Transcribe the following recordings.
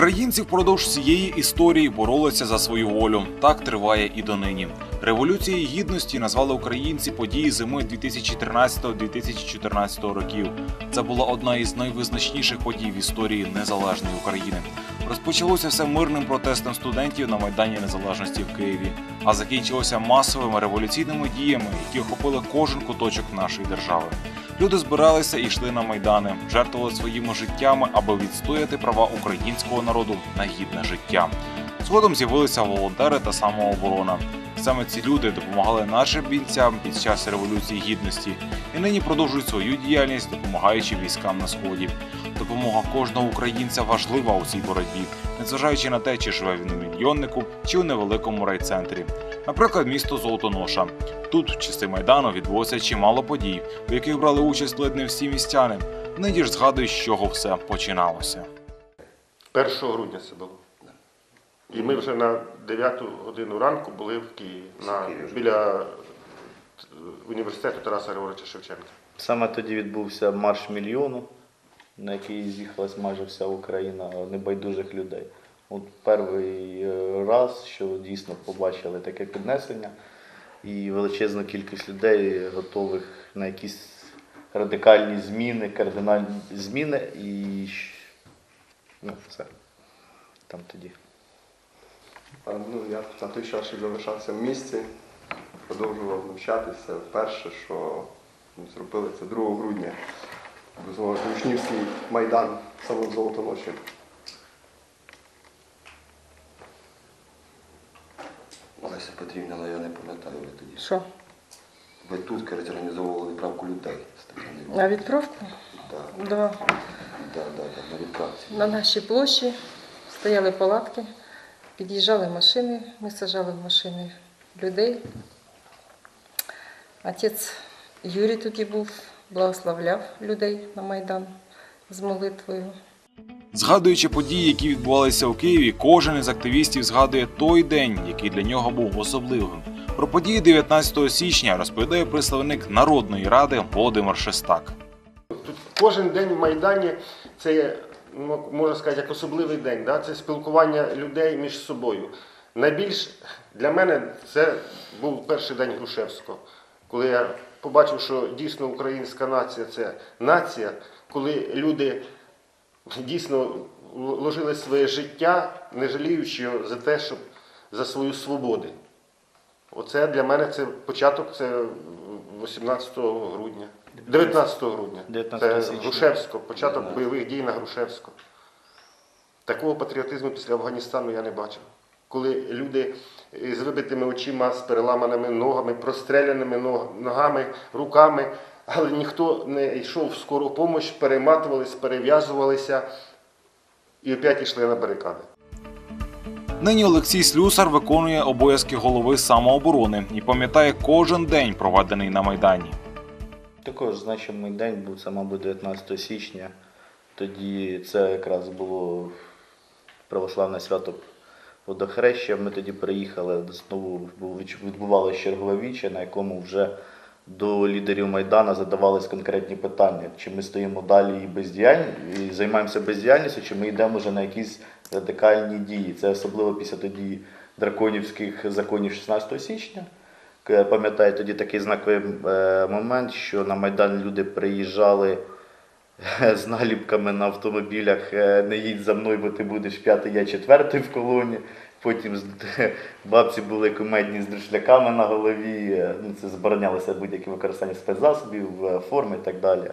Українці впродовж всієї історії боролися за свою волю. Так триває і донині. Революцією гідності назвали українці події зими 2013-2014 років. Це була одна із найвизначніших подій в історії незалежної України. Розпочалося все мирним протестом студентів на майдані незалежності в Києві, а закінчилося масовими революційними діями, які охопили кожен куточок нашої держави. Люди збиралися і йшли на майдани, жертвували своїми життями, аби відстояти права українського народу на гідне життя. Згодом з'явилися волонтери та самооборона. Саме ці люди допомагали нашим бійцям під час революції гідності і нині продовжують свою діяльність, допомагаючи військам на сході. Допомога кожного українця важлива у цій боротьбі, незважаючи на те, чи живе він у мільйоннику, чи у невеликому райцентрі. Наприклад, місто Золотоноша. Тут, в часи майдану, відбулося чимало подій, у яких брали участь ледь не всі містяни. Нині ж згадують, з чого все починалося. 1 грудня це було. І ми вже на 9 годину ранку були в Києві на, біля е, університету Тараса Григоровича Шевченка. Саме тоді відбувся марш мільйону, на який з'їхалась майже вся Україна небайдужих людей. От перший е, раз, що дійсно побачили таке піднесення, і величезну кількість людей готових на якісь радикальні зміни, кардинальні зміни, і ну, все. Там тоді. А, Ну, я на той час ще залишався в місті, продовжував навчатися. Перше, що зробили, це 2 грудня. Був Учнівський майдан саме в Золотоноші. Олеся Петрівна, але я не пам'ятаю, ви тоді. Що? Ви тут, кажуть, організовували відправку людей з Тетяною. На відправку? Так, Да. так, так, так, на відправці. На нашій площі стояли палатки, під'їжджали машини, ми сажали в машини людей. Отець Юрій тоді був, благословляв людей на Майдан з молитвою. Згадуючи події, які відбувалися у Києві, кожен із активістів згадує той день, який для нього був особливим. Про події 19 січня розповідає представник Народної ради Володимир Шестак. Тут кожен день в Майдані це ну, можна сказати як особливий день. Да? Це спілкування людей між собою. Найбільш для мене це був перший день Грушевського, коли я побачив, що дійсно українська нація це нація, коли люди дійсно вложили своє життя, не жаліючи за те, щоб за свою свободу. Оце для мене це початок, це 18 грудня. 19 грудня. 19 це січня. Грушевського, початок бойових дій на Грушевського. Такого патріотизму після Афганістану я не бачив. Коли люди з вибитими очима, з переламаними ногами, простреляними ногами, руками, але ніхто не йшов в скору допомогу, перематувались, перев'язувалися і опять йшли на барикади. Нині Олексій Слюсар виконує обов'язки голови самооборони і пам'ятає кожен день, проведений на майдані. Також значимий день був це, мабуть, 19 січня. Тоді це якраз було православне свято водохреща. Ми тоді приїхали, знову був- відбувалося чергове віче, на якому вже до лідерів Майдану задавались конкретні питання, чи ми стоїмо далі і бездіяльні, і займаємося бездіяльністю, чи ми йдемо вже на якісь радикальні дії. Це особливо після тоді драконівських законів 16 січня. Пам'ятаю тоді такий знаковий е, момент, що на Майдан люди приїжджали е, з наліпками на автомобілях е, не їдь за мною, бо ти будеш п'ятий, я четвертий в колоні. Потім бабці були кумедні з друшляками на голові. е, Ну, це заборонялося будь-яке використання спецзасобів, е, форми і так далі.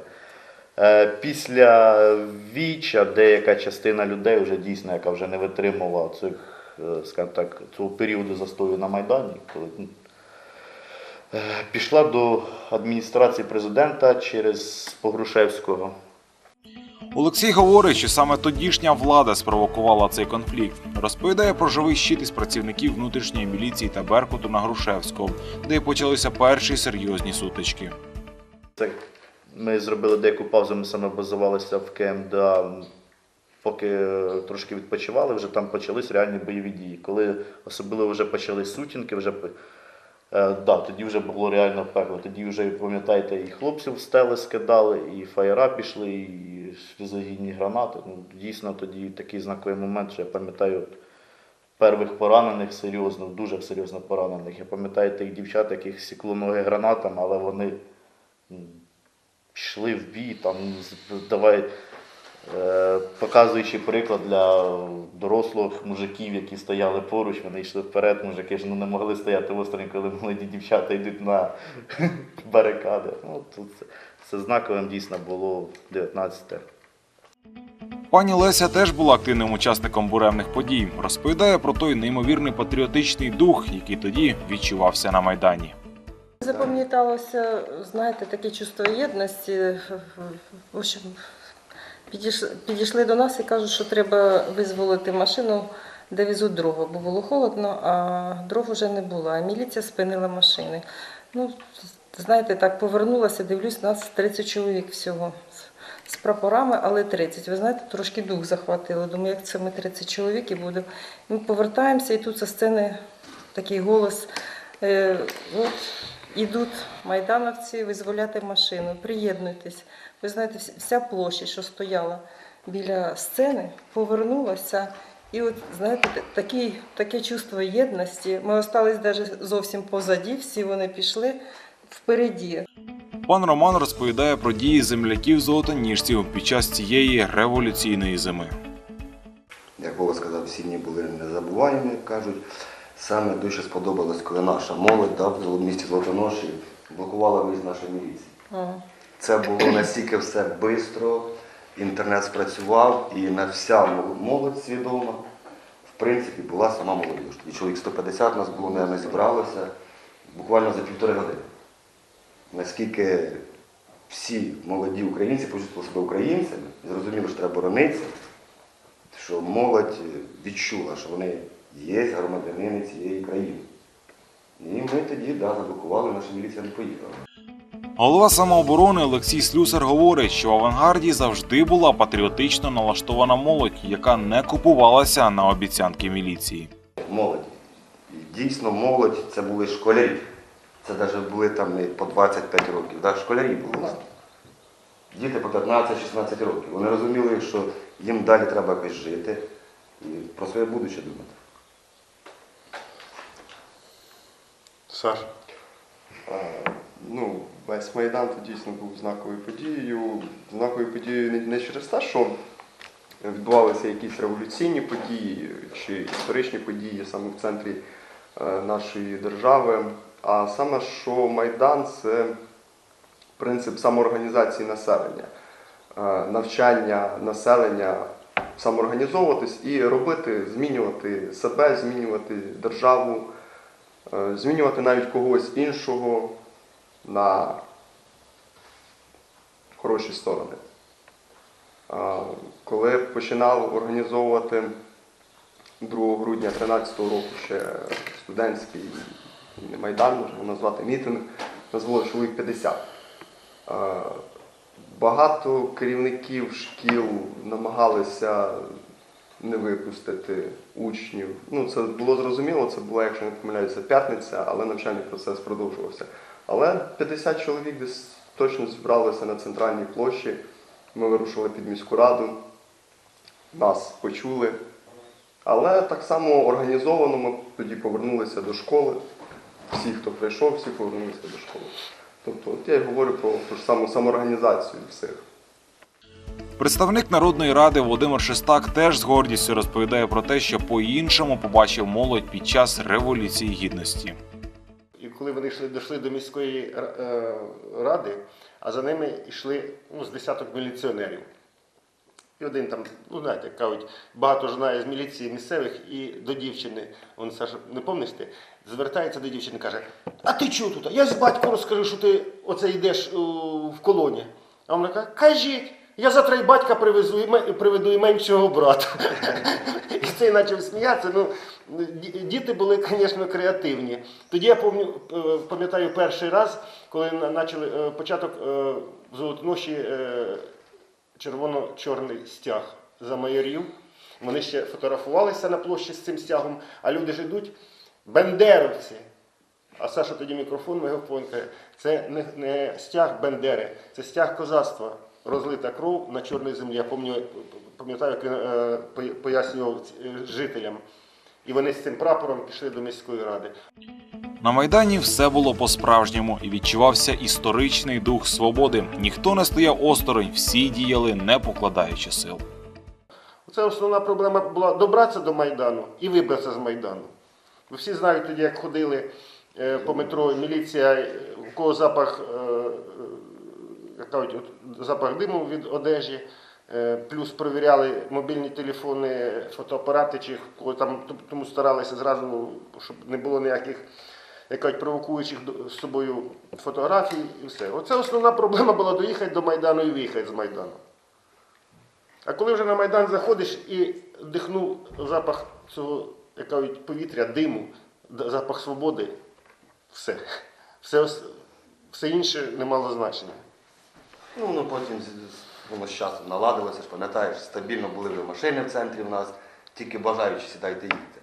Е, Після віча деяка частина людей вже дійсно, яка вже не витримувала цих, скажімо так, цього періоду застою на Майдані, коли ну, Пішла до адміністрації президента через Погрушевського. Олексій говорить, що саме тодішня влада спровокувала цей конфлікт. Розповідає про живий щит із працівників внутрішньої міліції та Беркуту на Грушевського, де почалися перші серйозні сутички. Це ми зробили деяку паузу, ми саме базувалися в КМДА. Поки е, трошки відпочивали, вже там почались реальні бойові дії. Коли особливо вже почались сутінки, вже Е, да, тоді вже було реально пекло. Тоді вже, пам'ятаєте, і хлопців стели скидали, і фаєра пішли, і сльозогінні гранати. Ну, дійсно, тоді такий знаковий момент, що я пам'ятаю от, первих поранених серйозно, дуже серйозно поранених. Я пам'ятаю тих дівчат, яких сікло ноги гранатами, але вони йшли в бій, там, давай, показуючи приклад для дорослих мужиків, які стояли поруч, вони йшли вперед, мужики ж ну, не могли стояти осторонь, коли молоді дівчата йдуть на барикади. Ну, тут це, це знаковим дійсно було 19-те. Пані Леся теж була активним учасником буремних подій. Розповідає про той неймовірний патріотичний дух, який тоді відчувався на майдані. Запам'яталося, знаєте, таке чувство єдності. В общем, підійшли, підійшли до нас і кажуть, що треба визволити машину, де везуть дрова, бо було холодно, а дров вже не було. А міліція спинила машини. Ну, знаєте, так повернулася, дивлюсь, нас 30 чоловік всього. З прапорами, але 30. Ви знаєте, трошки дух захватило. Думаю, як це ми 30 чоловік і будемо. Ми повертаємося, і тут зі сцени такий голос. Е, от ідуть майдановці визволяти машину, приєднуйтесь. Ви знаєте, вся- площа, що стояла біля сцени, повернулася. І от, знаєте, та- такий, таке чувство єдності. Ми остались навіть зовсім позаді, всі вони пішли впереді. Пан Роман розповідає про дії земляків золотоніжців під час цієї революційної зими. Як Вова сказав, всі дні були незабуваємі, як кажуть. Саме дуже сподобалось, коли наша молодь да, в місті Золотоноші блокувала виїзд нашої міліції. Ага. Це було настільки все швидко, інтернет спрацював, і на вся молодь свідома, в принципі, була сама молодь. І чоловік 150 нас було, мабуть, зібралося буквально за півтори години. Наскільки всі молоді українці почувствували себе українцями, зрозуміли, що треба боронитися, що молодь відчула, що вони є громадянини цієї країни. І ми тоді да, заблокували, наша міліція не поїхала. Голова самооборони Олексій Слюсар говорить, що в авангарді завжди була патріотично налаштована молодь, яка не купувалася на обіцянки міліції. молоді. І дійсно молодь це були школярі. Це навіть були там не по 25 років, да? школярі були. Діти по 15-16 років. Вони розуміли, що їм далі треба якось жити і про своє будуще думати. Саша. Е, Ну, весь Майдан то дійсно був знаковою подією. Знаковою подією не, через те, що відбувалися якісь революційні події чи історичні події саме в центрі е, нашої держави, а саме, що Майдан це принцип самоорганізації населення, е, навчання населення самоорганізовуватись і робити, змінювати себе, змінювати державу, змінювати навіть когось іншого на хороші сторони. Коли починав організовувати 2 грудня 2013 року ще студентський майдан, можна назвати мітинг, було чоловік 50. Багато керівників шкіл намагалися не випустити учнів. Ну, це було зрозуміло, це була, якщо не помиляюся, п'ятниця, але навчальний процес продовжувався. Але 50 чоловік десь точно зібралися на центральній площі. Ми вирушили під міську раду, нас почули. Але так само організовано ми тоді повернулися до школи. Всі, хто прийшов, всі повернулися до школи. Тобто, от я й говорю про ту ж саму самоорганізацію всіх. Представник народної ради Володимир Шестак теж з гордістю розповідає про те, що по-іншому побачив молодь під час революції гідності. І коли вони йшли, дійшли до міської е, ради, а за ними йшли ну, з десяток міліціонерів. І один там, ну знаєте, кажуть, багато знає з міліції місцевих і до дівчини, он Саша, не помниш звертається до дівчини, каже: А ти чого тут? Я з батько розкажу, що ти оце йдеш в колоні. А вона каже, кажіть, я завтра і батька привезу, і приведу і меншого брата. І цей почав сміятися. Ну, діти були, звісно, креативні. Тоді я е, пам'ятаю перший раз, коли почали е, початок е, Золотоноші червоно-чорний стяг за майорів. Вони ще фотографувалися на площі з цим стягом, а люди ж йдуть. Бендеровці. а Саша тоді мікрофон, мегафон каже, це не, не стяг Бендери, це стяг козацтва. Розлита кров на чорній землі. Я пам'ятаю, як він е, пояснював е, жителям. І вони з цим прапором пішли до міської ради. На майдані все було по-справжньому і відчувався історичний дух свободи. Ніхто не стояв осторонь, всі діяли, не покладаючи сил. Це основна проблема була добратися до Майдану і вибратися з Майдану. Ви всі знають тоді, як ходили е, по метро, міліція, у кого запах, кажуть, запах диму від одежі, е, плюс перевіряли мобільні телефони, фотоапарати, чи там тому старалися зразу, щоб не було ніяких як кажуть, провокуючих з собою фотографій і все. Оце основна проблема була доїхати до Майдану і виїхати з Майдану. А коли вже на Майдан заходиш і вдихнув запах цього, як кажуть, повітря, диму, запах свободи, все. Все, все інше не мало значення. Ну, ну потім воно з часом наладилося, ж пам'ятаєш, стабільно були вже машини в центрі в нас, тільки бажаючи сідайте їдьте.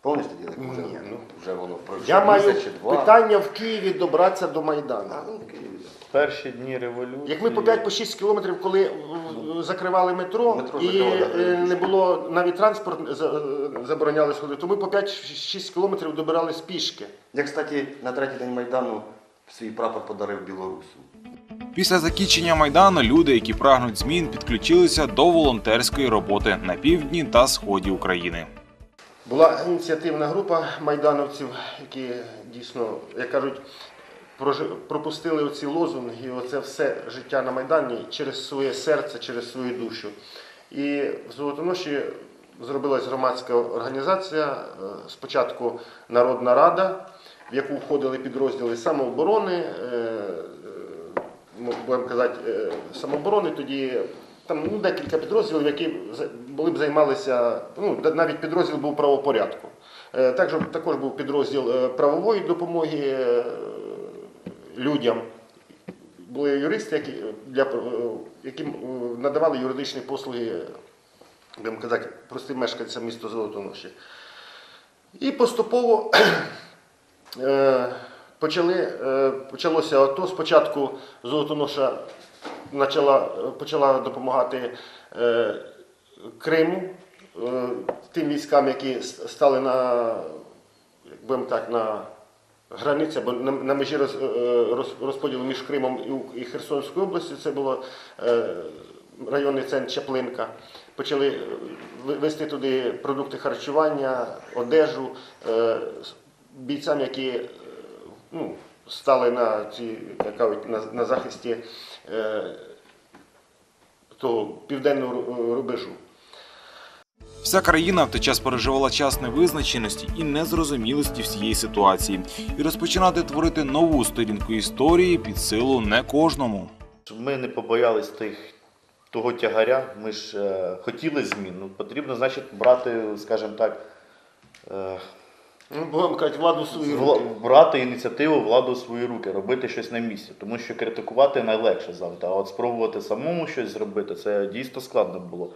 Пам'ятаєш тоді, як вже, Ні, ну. вже воно пройшло Я маю місяць чи два. питання в Києві добратися до Майдану. А, ну, в Києві. Перші дні революції. Як ми по 5-6 кілометрів, коли е, закривали метро, Метро і закривали, так, е, не було навіть транспорт за- е, забороняли сходити, то ми по 5-6 кілометрів добирались пішки. Я, кстати, на третій день Майдану свій прапор подарив білорусу. Після закінчення майдану люди, які прагнуть змін, підключилися до волонтерської роботи на півдні та сході України. Була ініціативна група майдановців, які дійсно, як кажуть, пропустили оці лозунги, і оце все життя на Майдані через своє серце, через свою душу. І в Золотоноші зробилась громадська організація, е, спочатку Народна Рада, в яку входили підрозділи самооборони, е, будемо казати, е, самооборони, тоді там ну, декілька підрозділів, які були б займалися, ну, навіть підрозділ був правопорядку. Е, Також, також був підрозділ е, правової допомоги людям. Були юристи, які, для, які надавали юридичні послуги, будемо казати, простим мешканцям міста Золотоноші. І поступово почали, е, почалося АТО. Спочатку Золотоноша почала, почала допомагати е, Криму, е, тим військам, які стали на, будемо так, на границі, або на, межі роз, роз, розподілу між Кримом і, Херсонською областю. Це було районний центр Чаплинка. Почали вести туди продукти харчування, одежу бійцям, які ну, стали на, ці, кажуть, на, на захисті е, того південного рубежу. Вся країна в той час переживала час невизначеності і незрозумілості всієї ситуації, і розпочинати творити нову сторінку історії під силу не кожному. Ми не побоялись тих, того тягаря. Ми ж е, хотіли змін. Ну, потрібно, значить, брати, скажімо так, е, Ну, будемо казати, владу в свої руки. вла- брати ініціативу владу в свої руки, робити щось на місці. Тому що критикувати найлегше завжди. А от спробувати самому щось зробити, це дійсно складно було.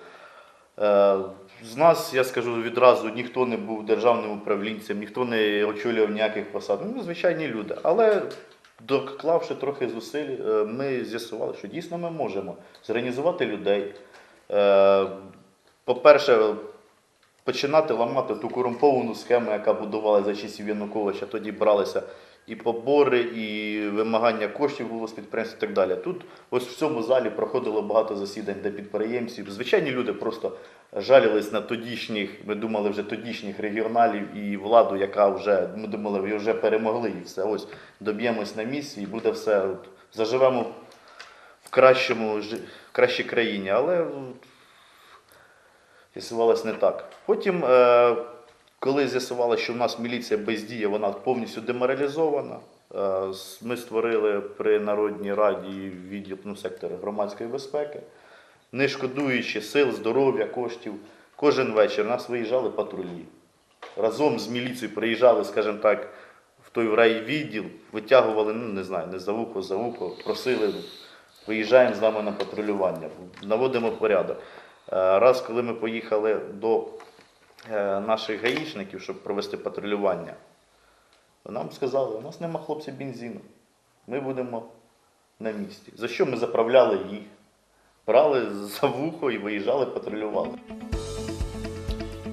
Е, З нас, я скажу відразу, ніхто не був державним управлінцем, ніхто не очолював ніяких посад. Ну, звичайні люди. Але доклавши трохи зусиль, е, ми з'ясували, що дійсно ми можемо зорганізувати людей. Е, По-перше, починати ламати ту корумповану схему, яка будувалася за часів Януковича. Тоді бралися і побори, і вимагання коштів було з підприємств і так далі. Тут ось в цьому залі проходило багато засідань, де підприємців, звичайні люди просто жалілись на тодішніх, ми думали вже тодішніх регіоналів і владу, яка вже, ми думали, ви вже перемогли і все. Ось доб'ємось на місці і буде все. От, заживемо в кращому в кращій країні. Але з'ясувалось не так. Потім, е, коли з'ясувалося, що в нас міліція бездіє, вона повністю деморалізована. е, Ми створили при Народній раді відділ ну, сектора громадської безпеки, не шкодуючи сил, здоров'я, коштів. Кожен вечір нас виїжджали патрулі. Разом з міліцією приїжджали, скажімо так, в той райвідділ, витягували, ну не знаю, не за вухо, за вухо, просили, виїжджаємо з вами на патрулювання, наводимо порядок. Е, Раз, коли ми поїхали до е, наших гаїшників, щоб провести патрулювання, Нам сказали, у нас нема хлопців бензину. Ми будемо на місці. За що ми заправляли їх? Брали за вухо і виїжджали, патрулювали.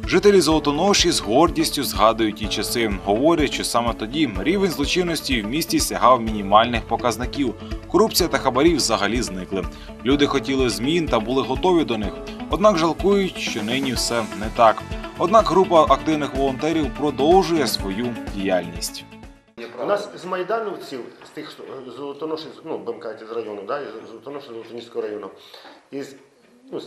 Жителі Золотоноші з гордістю згадують ті часи. Говорять, що саме тоді рівень злочинності в місті сягав мінімальних показників. Корупція та хабарі взагалі зникли. Люди хотіли змін та були готові до них. Однак жалкують, що нині все не так. Однак група активних волонтерів продовжує свою діяльність. У нас з майдановців, з тих з Золотоноші, ну, будемо з району, да, із Золотоноші, Золотоніського району, із, ну,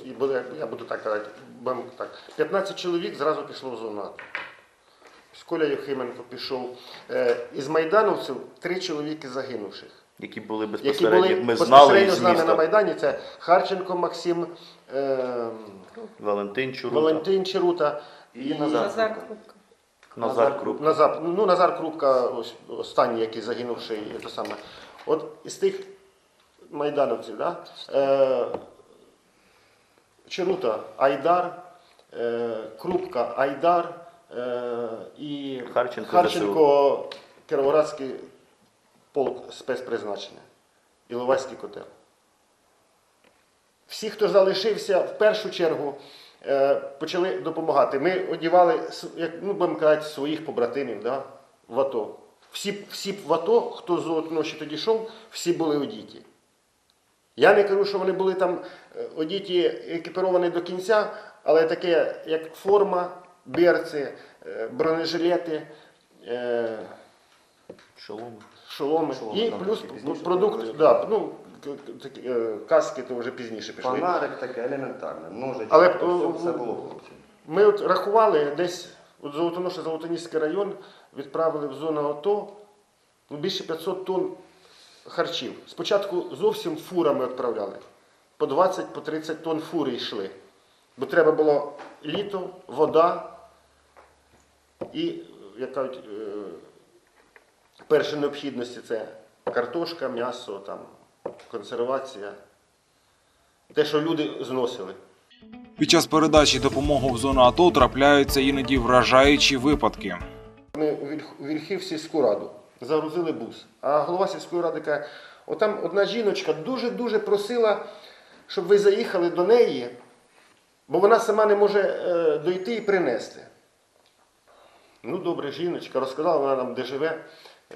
я буду так казати, будемо так, 15 чоловік зразу пішло в зону АТО. Коля Єхименко пішов. Е, із майдановців три чоловіки загинувших. Які були Які були ми знали з нами на. Майдані, це Харченко Максим, е, Валентин Чурута, Валентин Чарута і Назар, Назар Крупка. Крупка. Назар Крупка. Назар, ну, Назар Крупка, ось, останній, який загинувший, це саме. От із тих майдановців, да? е, Чарута Айдар, е, Крупка Айдар е, і Харченко Харченко Кіровоградський полк спецпризначення. Іловайський котел. Всі, хто залишився, в першу чергу е, почали допомагати. Ми одівали, як, ну, будемо казати, своїх побратимів да, в АТО. Всі, всі в АТО, хто з Золотоноші тоді йшов, всі були одіті. Я не кажу, що вони були там е, одіті, екіпіровані до кінця, але таке, як форма, берці, е, бронежилети, е, Шоломи. шоломи. Шоломи, І плюс такі пізніше продукт, да, ну, каски то вже пізніше пішли. Фонарик таке елементарне, ножички, Але, все, е, все було хлопці. Ми от рахували десь от Золотоноша, Золотоніський район відправили в зону АТО ну, більше 500 тонн харчів. Спочатку зовсім фурами відправляли. По 20 по 30 тонн фури йшли. Бо треба було літо, вода і як кажуть, е, перші необхідності це картошка, м'ясо, там, консервація. Те, що люди зносили. Під час передачі допомоги в зону АТО трапляються іноді вражаючі випадки. Ми у Вільх- у раду загрузили бус. А голова сільської ради каже, отам одна жіночка дуже-дуже просила, щоб ви заїхали до неї, бо вона сама не може е, дойти і принести. Ну, добре, жіночка, розказала вона нам, де живе,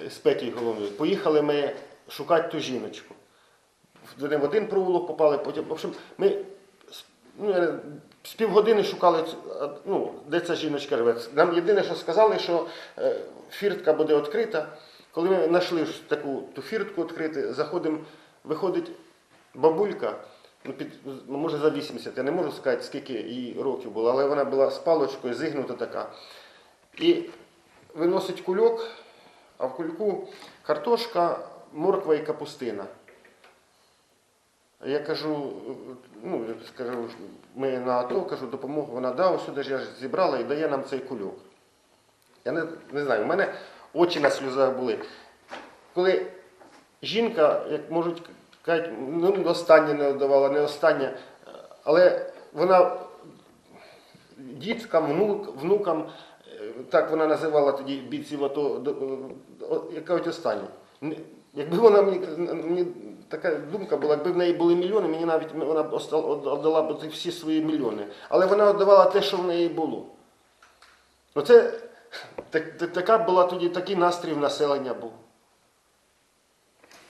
е, з Петій головною. Поїхали ми шукати ту жіночку. В один провулок попали, потім. В общем, ми ну, з півгодини шукали, ну, де ця жіночка живе. Нам єдине, що сказали, що е, фіртка буде відкрита. Коли ми знайшли таку ту фіртку відкрити, заходимо, виходить бабулька, ну, під, ну, може за 80, я не можу сказати, скільки їй років було, але вона була з паличкою, зігнута така. І виносить кульок, а в кульку картошка, морква і капустина. Я кажу, ну, скажу, ми на АТО, кажу, допомогу вона дала, сюди ж я ж зібрала і дає нам цей кульок. Я не, не знаю, у мене очі на сльозах були. Коли жінка, як можуть кажуть, ну, останнє не давала, не останнє, але вона діткам, внук, внукам, е, так вона називала тоді бійців АТО, до- о, як кажуть, Якби вона мені така думка була, якби в неї були мільйони, мені навіть вона б віддала б всі свої мільйони. Але вона віддавала те, що в неї було. Оце так, так- така була тоді, такий настрій в населення був.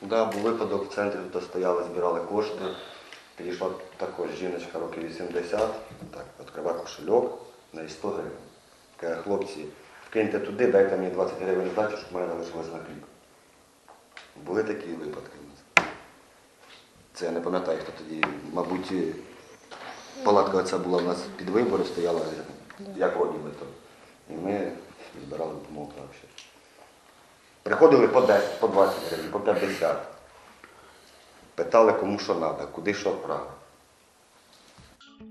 Да, був випадок в центрі, тут стояли, збирали кошти. Підійшла також жіночка років 80, так, відкриває кошельок, на 100 гривень. Каже, хлопці, вкиньте туди, дайте мені 20 гривень здачі, щоб мене залишилось на хліб. Були такі випадки. Це я не пам'ятаю, хто тоді, мабуть, палатка оця була в нас під вибори, стояла, як роді ми то. І ми збирали допомогу взагалі. Приходили по 10, по 20 гривень, по 50. Питали, кому що треба, куди що вправо.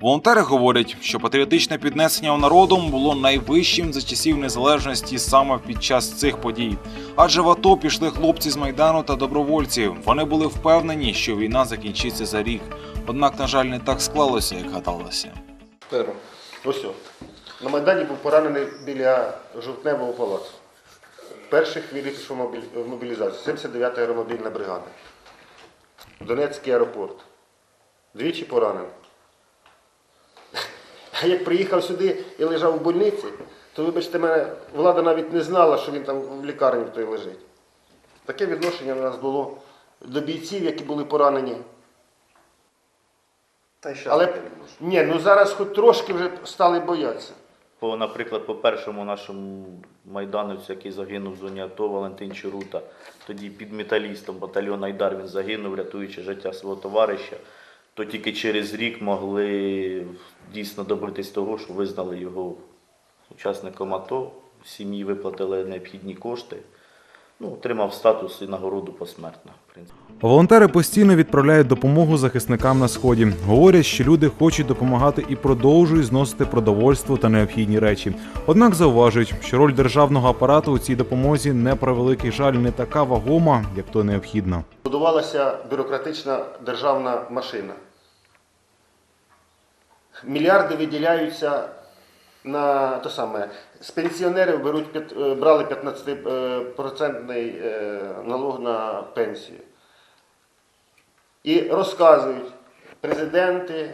Волонтери говорять, що патріотичне піднесення у народом було найвищим за часів незалежності саме під час цих подій. Адже в АТО пішли хлопці з майдану та добровольці. Вони були впевнені, що війна закінчиться за рік. Однак, на жаль, не так склалося, як гадалося. Ось. о. На Майдані був поранений біля жовтневого палацу. першій хвилі пішов в мобілізацію. 79-та аеромобільна бригада. Донецький аеропорт. Двічі поранений. А як приїхав сюди і лежав у больниці, то, вибачте мене, влада навіть не знала, що він там в лікарні в той лежить. Таке відношення у нас було до бійців, які були поранені. Та й Але ні, ну зараз хоч трошки вже стали боятися. По, наприклад, по першому нашому майдановцю, який загинув в зоні АТО, Валентин Чурута, тоді під металістом батальйон Айдар він загинув, рятуючи життя свого товариша, то тільки через рік могли дійсно добитись того, що визнали його учасником АТО, сім'ї виплатили необхідні кошти. Ну, отримав статус і нагороду посмертно. В принципі. Волонтери постійно відправляють допомогу захисникам на сході. Говорять, що люди хочуть допомагати і продовжують зносити продовольство та необхідні речі. Однак зауважують, що роль державного апарату у цій допомозі не про великий жаль не така вагома, як то необхідно. Будувалася бюрократична державна машина. Мільярди виділяються на те саме. З пенсіонерів беруть, е, брали 15% е, налог на пенсію. І розказують, президенти,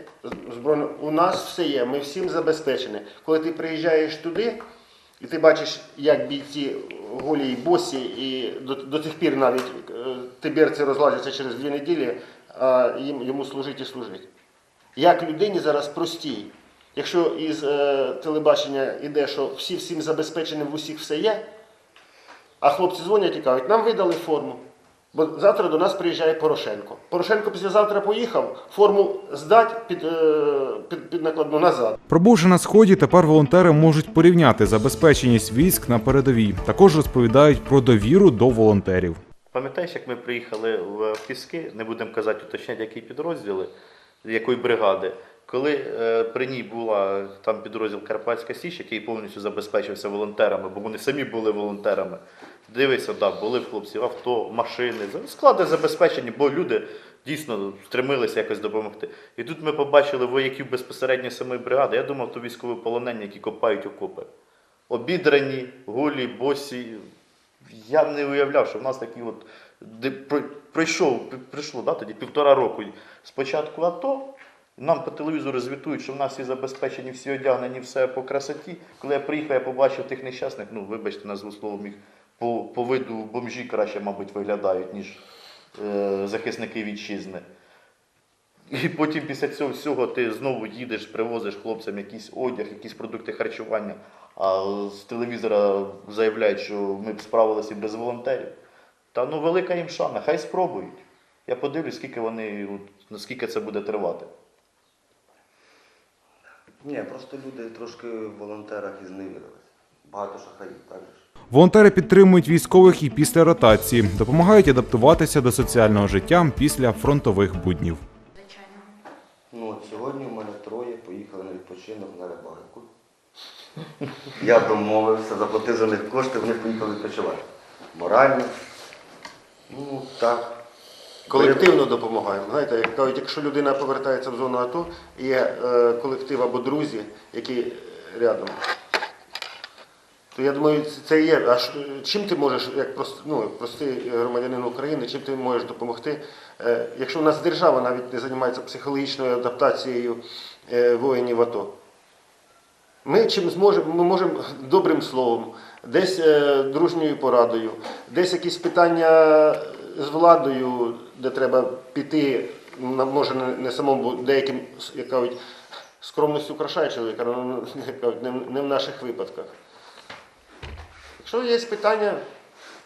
збройно, у нас все є, ми всім забезпечені. Коли ти приїжджаєш туди, і ти бачиш, як бійці голі й босі, і до, до тих пір навіть е, тиберці розлазяться через дві неділі, а їм, йому служить і служить. Як людині зараз простій, якщо із е, телебачення йде, що всі всім забезпечені, в усіх все є, а хлопці дзвонять і кажуть, нам видали форму. Бо завтра до нас приїжджає Порошенко. Порошенко післязавтра поїхав, форму здать під, е, під, під накладну назад. Пробувши на сході, тепер волонтери можуть порівняти забезпеченість військ на передовій. Також розповідають про довіру до волонтерів. Пам'ятаєш, як ми приїхали в Піски, не будемо казати уточняти, які підрозділи, якої бригади, коли е, при ній була там підрозділ Карпатська Січ, який повністю забезпечився волонтерами, бо вони самі були волонтерами. Дивися, да, були в хлопців авто, машини, склади забезпечені, бо люди дійсно стремилися якось допомогти. І тут ми побачили вояків безпосередньо самої бригади. Я думав, то військові полонені, які копають окопи. Обідрані, голі, босі, я не уявляв, що в нас такі от пройшов, прийшло да, тоді півтора року спочатку АТО. Нам по телевізору звітують, що в нас всі забезпечені, всі одягнені, все по красоті. Коли я приїхав, я побачив тих нещасних, ну вибачте, назву словом їх по, по виду бомжі краще, мабуть, виглядають, ніж е, захисники вітчизни. І потім після цього всього ти знову їдеш, привозиш хлопцям якийсь одяг, якісь продукти харчування, а з телевізора заявляють, що ми б справилися без волонтерів. Та ну велика їм шана, хай спробують. Я подивлюсь, скільки вони, наскільки це буде тривати. Ні, просто люди трошки в волонтерах і зневірилися. Багато шахраїв, так же ж. Волонтери підтримують військових і після ротації, допомагають адаптуватися до соціального життя після фронтових буднів. Ну, от сьогодні в мене троє поїхали на відпочинок на рибалку. Я домовився, заплатив за них кошти, вони поїхали відпочивати. Морально. Ну, так. Колективно допомагаємо. Знаєте, як кажуть, якщо людина повертається в зону АТО, є е, колектив або друзі, які рядом. То я думаю, це є. А чим ти можеш, як прост, ну, простий громадянин України, чим ти можеш допомогти? Е, якщо у нас держава навіть не займається психологічною адаптацією е, воїнів АТО. Ми чим зможемо, ми можемо добрим словом, десь е, дружньою порадою, десь якісь питання з владою, де треба піти, може не, самому, бо деяким, як кажуть, скромність украшає чоловіка, але ну, як кажуть, не, в- не в наших випадках. Якщо є питання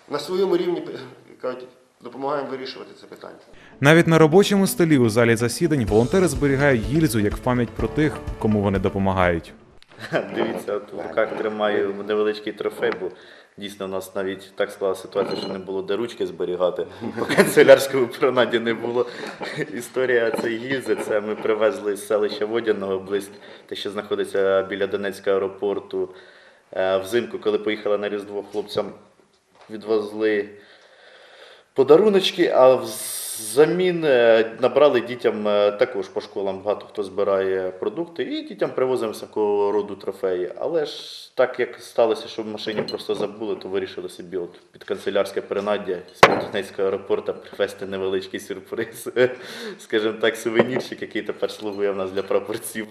на своєму рівні, як кажуть, допомагаємо вирішувати це питання. Навіть на робочому столі у залі засідань волонтери зберігають гільзу як пам'ять про тих, кому вони допомагають. Дивіться, от в руках тримаю невеличкий трофей, бо дійсно у нас навіть так склалася ситуація, що не було де ручки зберігати. По канцелярському пронаді не було. Історія цієї гільзи. Це ми привезли з селища Водяного, близько, те, що знаходиться біля Донецького аеропорту. Е, Взимку, коли поїхали на Різдво, хлопцям відвезли подаруночки, а в Замін е, набрали дітям е, також по школам багато хто збирає продукти, і дітям привозимо всякого роду трофеї. Але ж так як сталося, що в машині просто забули, то вирішили собі от під канцелярське принаддя з Донецького аеропорту привезти невеличкий сюрприз. Скажімо так, сувенірчик, який тепер слугує в нас для прапорців.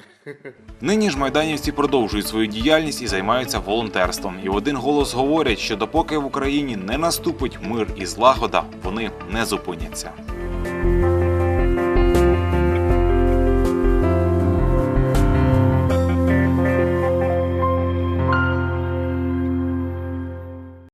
Нині ж майданівці продовжують свою діяльність і займаються волонтерством. І в один голос говорять, що допоки в Україні не наступить мир і злагода, вони не зупиняться. Thank you.